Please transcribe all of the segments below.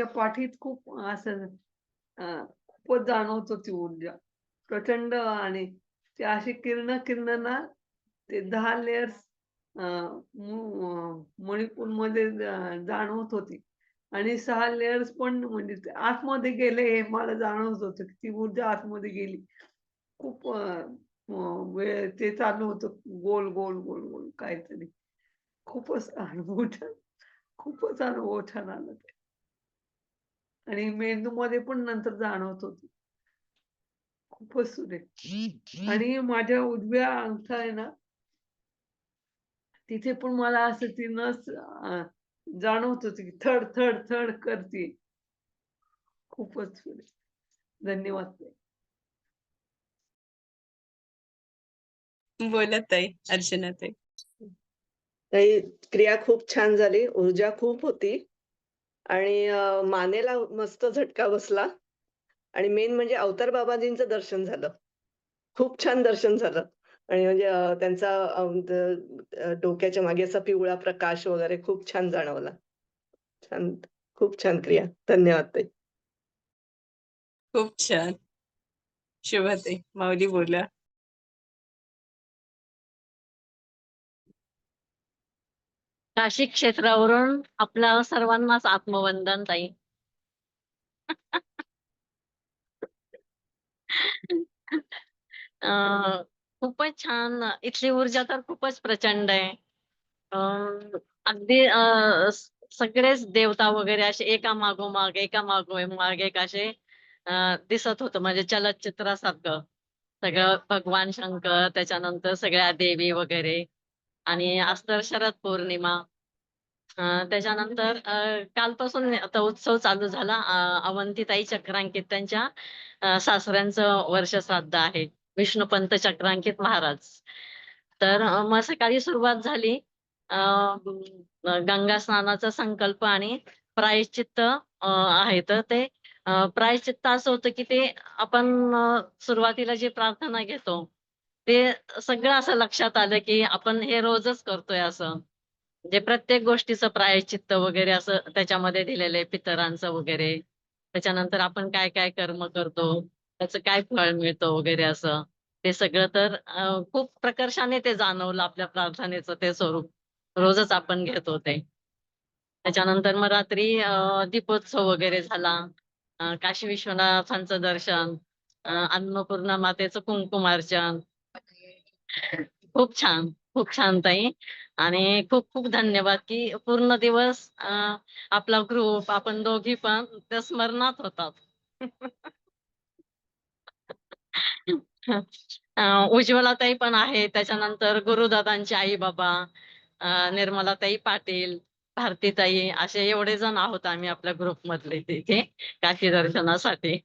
माझ्या पाठीत खूप असं खूपच जाणवत होती ऊर्जा. प्रचंड आणि ते अशी किरणं-किरणं ना, ते दहा लेयर्स अ, मू मणिपूरमध्ये जाणवत होती आणि सहा लेयर्स पण म्हणजे आतमध्ये गेले हे मला जाणवत होतं, की ती ऊर्जा आतमध्ये गेली. खूप वेळ ते चालू होतं गोल, गोल, गोल, गोल काहीतरी. खूपच अनुभव छान खूपच अनुभव छान आला ते. आणि मेंदूमध्ये पण नंतर जाणवत होती. खूपच सुरेख आणि माझ्या उजव्या अंगठा आहे ना तिथे पण मला असं ती नस जाणवत होती, की थड, थड, थड करतीये. खूपच सुरेख. धन्यवाद ताई. बोला ताई, अर्चना ताई. ताई क्रिया खूप छान झाली. ऊर्जा खूप होती आणि मानेला मस्त झटका बसला आणि मेन म्हणजे अवतार बाबाजींचं दर्शन झालं. खूप छान दर्शन झालं आणि म्हणजे त्यांचा डोक्याच्या मागे असा पिवळा प्रकाश वगैरे खूप छान जाणवला. छान, खूप छान क्रिया. धन्यवाद ताई. खूप छान. शुभ ते माऊली बोला. काशी क्षेत्रावरून आपल्या सर्वांनाच आत्मवंदन ताई. खूपच छान. इथली ऊर्जा तर खूपच प्रचंड आहे. अगदी सगळेच देवता वगैरे असे एका मागोमाग, एका मागोमाग एक असे दिसत होतं म्हणजे चलचित्रासारखं. सगळं भगवान शंकर, त्याच्यानंतर सगळ्या देवी वगैरे आणि आज तर शरद पौर्णिमा. त्याच्यानंतर कालपासून आता उत्सव चालू झाला. अवंतीताई चक्रांकित त्यांच्या सासऱ्यांचं सासऱ्यांचं वर्षश्राद्ध आहे. विष्णुपंत चक्रांकित महाराज. तर मग सकाळी सुरुवात झाली. गंगा स्नानाचा संकल्प आणि प्रायश्चित्त आहे. तर ते प्रायश्चित्त असं होतं, की ते आपण सुरुवातीला जी प्रार्थना घेतो, ते सगळं असं लक्षात आलं, की आपण हे रोजच करतोय असं. म्हणजे प्रत्येक गोष्टीचं प्रायश्चित्त वगैरे असं त्याच्यामध्ये दिलेलं आहे पितरांचं वगैरे. त्याच्यानंतर आपण काय-काय कर्म करतो, त्याचं काय फळ मिळतं वगैरे असं. ते सगळं तर खूप प्रकर्षाने ते जाणवलं आपल्या प्रार्थनेचं ते स्वरूप. रोजच आपण घेतो ते. त्याच्यानंतर मग रात्री दीपोत्सव वगैरे झाला. काशी विश्वनाथांचं दर्शन, अन्नपूर्णा मातेचं कुंकुमार्चन. खूप छान, खूप छान ताई आणि खूप-खूप धन्यवाद, की पूर्ण दिवस अ, आपला ग्रुप, आपण दोघी पण त्या स्मरणात होतात. अ, उज्ज्वलाताई पण आहे. त्याच्यानंतर गुरुदादांचे आई-बाबा, अ, निर्मलाताई पाटील, भारतीताई असे एवढे जण आहोत आम्ही आपल्या ग्रुपमधले तिथे काशी दर्शनासाठी.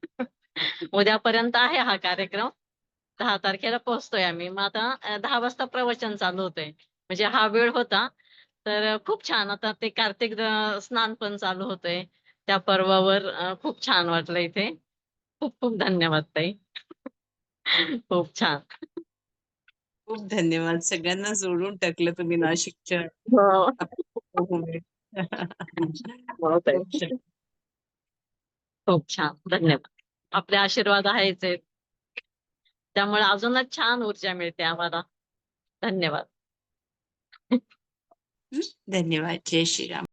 उद्यापर्यंत आहे हा कार्यक्रम. 10 तारखेला पोहोचतोय आम्ही. मग आता 10 वाजता प्रवचन चालू होतंय. म्हणजे हा वेळ होता. तर खूप छान आता ते कार्तिक स्नान पण चालू होतंय. त्या पर्वावर खूप छान वाटलं इथे. खूप-खूप धन्यवाद ताई. खूप छान. खूप धन्यवाद. सगळ्यांना जोडून टाकलं तुम्ही नाशिकच्या हो. हो. खूप. खूप छान. धन्यवाद. आपले आशीर्वाद आहेच आहेत. त्यामुळे अजूनच छान ऊर्जा मिळते आम्हाला. धन्यवाद. धन्यवाद. जय श्रीराम.